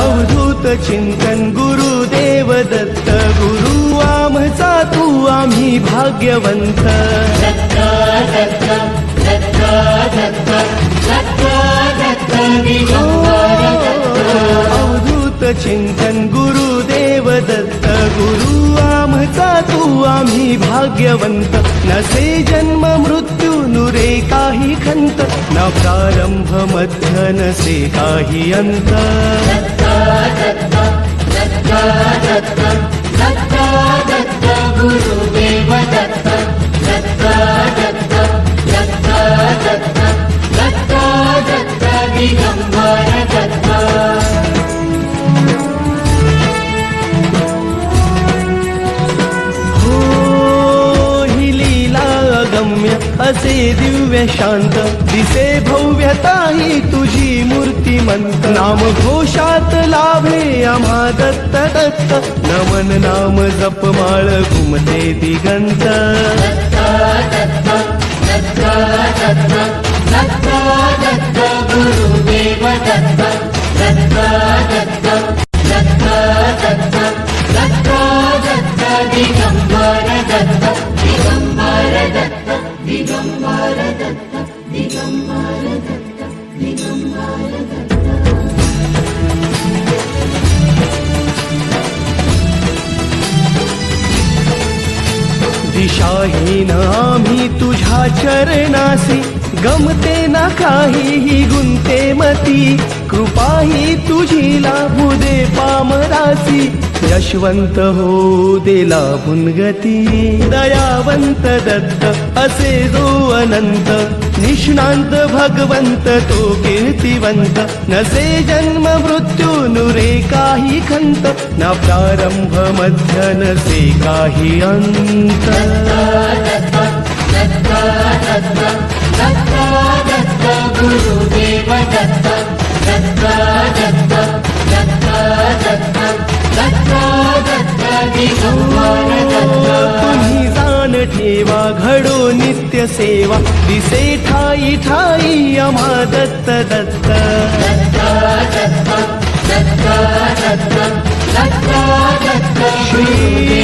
अवधूत चिंतन गुरुदेव दत्त गुरु आमचा तू आम्ही भाग्यवंत। अवधूत चिंतन गुरुदेव दत्त गुरु आमचा तू आम्ही भाग्यवंत। नसे जन्म नुरे काही खंत न प्रारंभ मध्य नसे काही अंत दिसे दिव्य शांत दिसे भव्यताही तुझी मूर्तिमंत नाम घोषात लाभे आम्हा दत्त दत्त नमन नाम जपमाळ घुमते दिगंत दिगंबर दत्त दिगंबर दत्त दिगंबर दत्त दत्त दत्त दिशाहीन आम्ही तुझ्या चरणासी गमते ना काहीही गुंते मती. कृपाही तुझी लाभू दे पामरासी. यशवंत हो देला पुनगती दयावंत दत्त असे जो अनंत निष्णांत भगवंत तो कीर्तिवंत नसे जन्म मृत्यू नुरे खंत ना प्रारंभ मध्य नसे काही अंत दत्त दत्त तुम्ही जाण ठेवा घडो नित्य सेवा दिसे ठाई ठाई आम्हा दत्त दत्त श्री